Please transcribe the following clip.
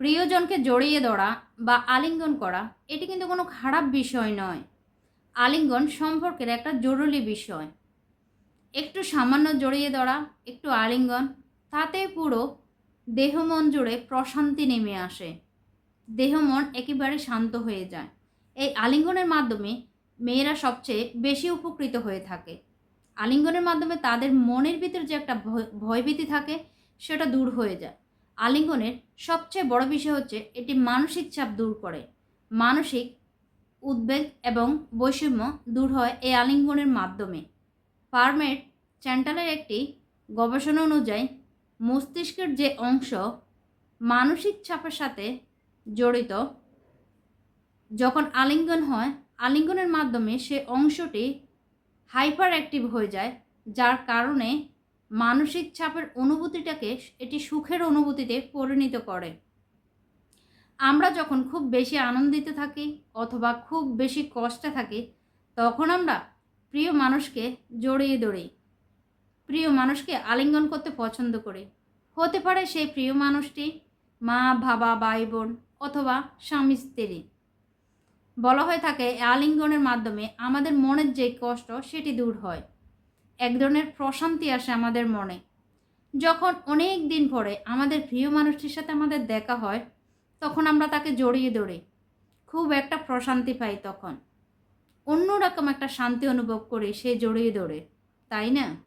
প্রিয়জনকে জড়িয়ে ধরা বা আলিঙ্গন করা, এটি কিন্তু কোনো খারাপ বিষয় নয়। আলিঙ্গন সম্পর্কের একটা জরুরি বিষয়। একটু সামান্য জড়িয়ে ধরা, একটু আলিঙ্গন, তাতে পুরো দেহ মন জুড়ে প্রশান্তি নেমে আসে। দেহ মন একেবারে শান্ত হয়ে যায়। এই আলিঙ্গনের মাধ্যমে মেয়েরা সবচেয়ে বেশি উপকৃত হয়ে থাকে। আলিঙ্গনের মাধ্যমে তাদের মনের ভিতর যে একটা ভয়, ভয়ভীতি থাকে, সেটা দূর হয়ে যায়। আলিঙ্গনের সবচেয়ে বড় বিষয় হচ্ছে এটি মানসিক চাপ দূর করে। মানসিক উদ্বেগ এবং বৈষম্য দূর হয় এই আলিঙ্গনের মাধ্যমে। পারমেট চ্যান্টালের একটি গবেষণা অনুযায়ী, মস্তিষ্কের যে অংশ মানসিক চাপের সাথে জড়িত, যখন আলিঙ্গন হয়, আলিঙ্গনের মাধ্যমে সে অংশটি হাইপার অ্যাক্টিভ হয়ে যায়, যার কারণে মানসিক চাপের অনুভূতিটাকে এটি সুখের অনুভূতিতে পরিণত করে। আমরা যখন খুব বেশি আনন্দিত থাকি অথবা খুব বেশি কষ্টে থাকি, তখন আমরা প্রিয় মানুষকে জড়িয়ে ধরি। প্রিয় মানুষকে আলিঙ্গন করতে পছন্দ করি। হতে পারে সেই প্রিয় মানুষটি মা, বাবা ভাই বোন অথবা স্বামী, স্ত্রী। বলা হয়ে থাকে আলিঙ্গনের মাধ্যমে আমাদের মনের যে কষ্ট, সেটি দূর হয়। এক ধরনের প্রশান্তি আসে আমাদের মনে। যখন অনেক দিন পরে আমাদের প্রিয় মানুষটির সাথে আমাদের দেখা হয়, তখন আমরা তাকে জড়িয়ে ধরি। খুব একটা প্রশান্তি পাই তখন। অন্যরকম একটা শান্তি অনুভব করি সে জড়িয়ে ধরে, তাই না?